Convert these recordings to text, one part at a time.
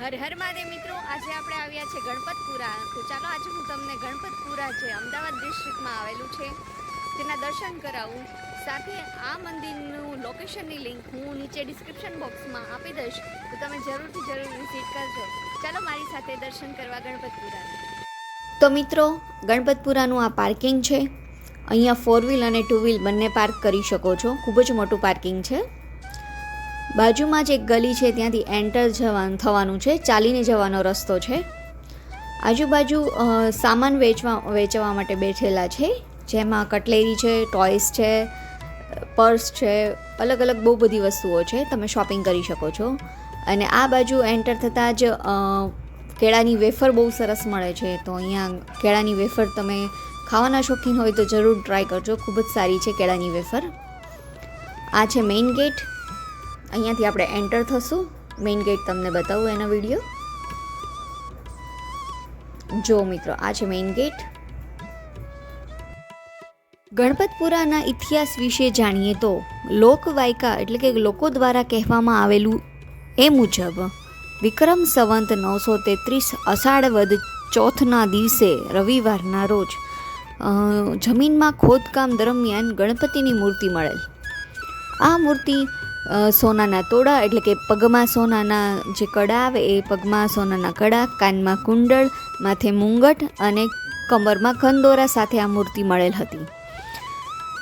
હર હર મહાદેવ મિત્રો, આજે આપણે આવ્યા છે ગણપતપુરા. તો ચાલો આજે હું તમને ગણપતપુરા જે અમદાવાદ ડિસ્ટ્રિક્ટમાં આવેલું છે, તેના દર્શન કરાવું. સાથે આ મંદિરનું લોકેશનની લિંક હું નીચે ડિસ્ક્રિપ્શન બોક્સમાં આપી દઈશ. તો તમે જરૂરથી જરૂર વિઝિટ કરજો. ચાલો મારી સાથે દર્શન કરવા ગણપતપુરા. તો મિત્રો, ગણપતપુરાનું આ પાર્કિંગ છે. અહીંયા ફોર વ્હીલ અને ટુ વ્હીલ બંને પાર્ક કરી શકો છો. ખૂબ જ મોટું પાર્કિંગ છે. બાજુમાં જ એક ગલી છે, ત્યાંથી એન્ટર જવાનું થવાનું છે, ચાલીને જવાનો રસ્તો છે. આજુબાજુ સામાન વેચવા વેચવા માટે બેઠેલા છે, જેમાં કટલેરી છે ટોયસ છે પર્સ છે અલગ અલગ બહુ બધી વસ્તુઓ છે, તમે શોપિંગ કરી શકો છો. અને આ બાજુ એન્ટર થતાં જ કેળાની વેફર બહુ સરસ મળે છે. તો અહીંયા કેળાની વેફર તમે ખાવાના શોખીન હોય તો જરૂર ટ્રાય કરજો, ખૂબ જ સારી છે કેળાની વેફર. આ છે મેઇન ગેટ અહીંયાથી આપણે એન્ટર થશું. મેઇન ગેટ તમને બતાવું એનો વીડિયો જો મિત્રો, આ છે મેઇન ગેટ ગણપતપુરાના ઇતિહાસ વિશે જાણીએ તો લોકવાયકા એટલે કે લોકો દ્વારા કહેવામાં આવેલું એ મુજબ વિક્રમ સંવંત નવસો તેત્રીસ અષાઢ વદ ચોથના દિવસે રવિવારના રોજ જમીનમાં ખોદકામ દરમિયાન ગણપતિની મૂર્તિ મળેલ. આ મૂર્તિ સોનાના તોડા એટલે કે પગમાં સોનાના જે કડા આવે એ પગમાં સોનાના કડા, કાનમાં કુંડળ, માથે મુંગટ અને કમરમાં ખંદોરા સાથે આ મૂર્તિ મળેલ હતી.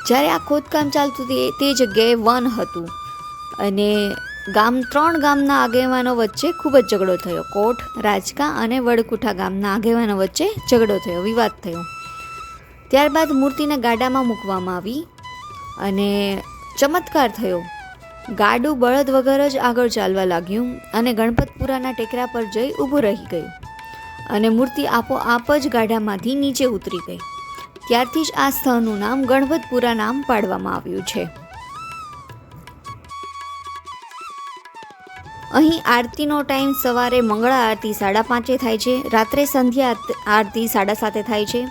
જ્યારે આ ખોદકામ ચાલતું તે તે જગ્યાએ વન હતું અને ગામ, ત્રણ ગામના આગેવાનો વચ્ચે ખૂબ જ ઝઘડો થયો. કોટ, રાજકા અને વડકુઠા ગામના આગેવાનો વચ્ચે ઝઘડો થયો, વિવાદ થયો. ત્યારબાદ મૂર્તિને ગાડામાં મૂકવામાં આવી અને ચમત્કાર થયો. ગાડું, બળદ વગર જ આગળ ચાલવા લાગ્યું અને ગણપતપુરાના ટેકરા પર જઈ ઊભું રહી ગયું. અને મૂર્તિ આપોઆપ જ ગાડામાંથી નીચે ઉતરી ગઈ. ત્યારથી જ આ સ્થળનું નામ ગણપતપુરા નામ પાડવામાં આવ્યું છે. અહીં આરતીનો ટાઈમ સવારે મંગળા આરતી સાડા પાંચે થાય છે, રાત્રે સંધ્યા આરતી સાડા સાતે થાય છે.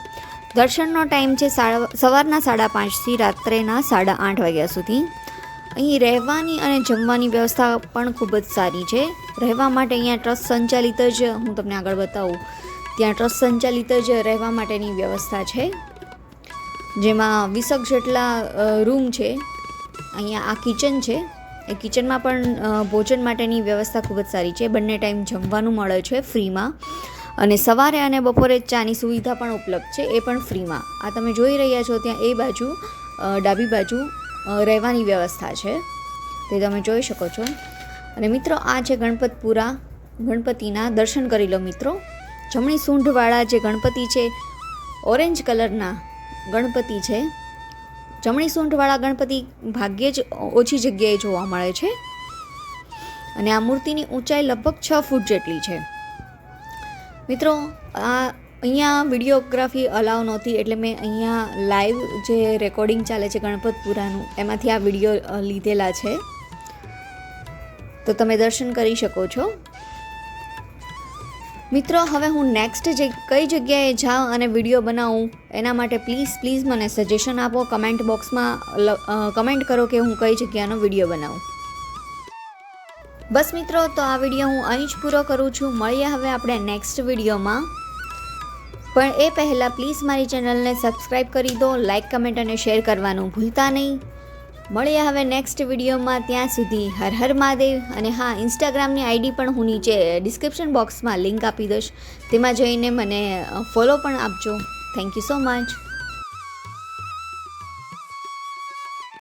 દર્શનનો ટાઈમ છે સવારના સાડા પાંચથી રાત્રેના સાડા આઠ વાગ્યા સુધી. અહીં રહેવાની અને જમવાની વ્યવસ્થા પણ ખૂબ જ સારી છે. રહેવા માટે અહીંયા ટ્રસ્ટ સંચાલિત જ, હું તમને આગળ બતાવું. ત્યાં ટ્રસ્ટ સંચાલિત જ રહેવા માટેની વ્યવસ્થા છે. જેમાં વીસક જેટલા રૂમ છે. અહીંયા આ કિચન છે. એ કિચનમાં પણ ભોજન માટેની વ્યવસ્થા ખૂબ જ સારી છે. બંને ટાઈમ જમવાનું મળે છે ફ્રીમાં. અને સવારે અને બપોરે ચાની સુવિધા પણ ઉપલબ્ધ છે. એ પણ ફ્રીમાં. આ તમે જોઈ રહ્યા છો ત્યાં એ બાજુ ડાબી બાજુ રહેવાની વ્યવસ્થા છે. તે તમે જોઈ શકો છો. અને મિત્રો, આ છે ગણપતપુરા, ગણપતિના દર્શન કરી લો મિત્રો. જમણી સૂંઢવાળા જે ગણપતિ છે, ઓરેન્જ કલરના ગણપતિ છે. જમણી સૂંઢવાળા ગણપતિ ભાગ્યે જ ઓછી જગ્યાએ જોવા મળે છે. અને આ મૂર્તિની ઊંચાઈ લગભગ છ ફૂટ જેટલી છે. મિત્રો, આ અહીંયા વિડીયોગ્રાફી અલાવ નહોતી એટલે મેં અહીંયા લાઈવ જે રેકોર્ડિંગ ચાલે છે ગણપતપુરાનું, એમાંથી આ વીડિયો લીધેલા છે. તો તમે દર્શન કરી શકો છો. મિત્રો, હવે હું નેક્સ્ટ જે કઈ જગ્યાએ જાઉં અને વીડિયો બનાવું, એના માટે પ્લીઝ પ્લીઝ મને સજેશન આપો. કમેન્ટ બોક્સમાં કમેન્ટ કરો કે હું કઈ જગ્યાનો વીડિયો બનાવું. બસ મિત્રો, તો આ વીડિયો હું અહીં જ પૂરો કરું છું. મળીએ હવે આપણે નેક્સ્ટ વિડીયોમાં. પણ એ પહેલાં પ્લીઝ મારી ચેનલને સબસ્ક્રાઈબ કરી દો, લાઇક, કમેન્ટ અને શેર કરવાનું ભૂલતા નહીં. મળીએ હવે નેક્સ્ટ વિડીયોમાં, ત્યાં સુધી હર હર મહાદેવ. અને હા, ઇન્સ્ટાગ્રામની આઈડી પણ હું નીચે ડિસ્ક્રિપ્શન બોક્સમાં લિંક આપી દઈશ. તેમાં જઈને મને ફોલો પણ આપજો. Thank you so much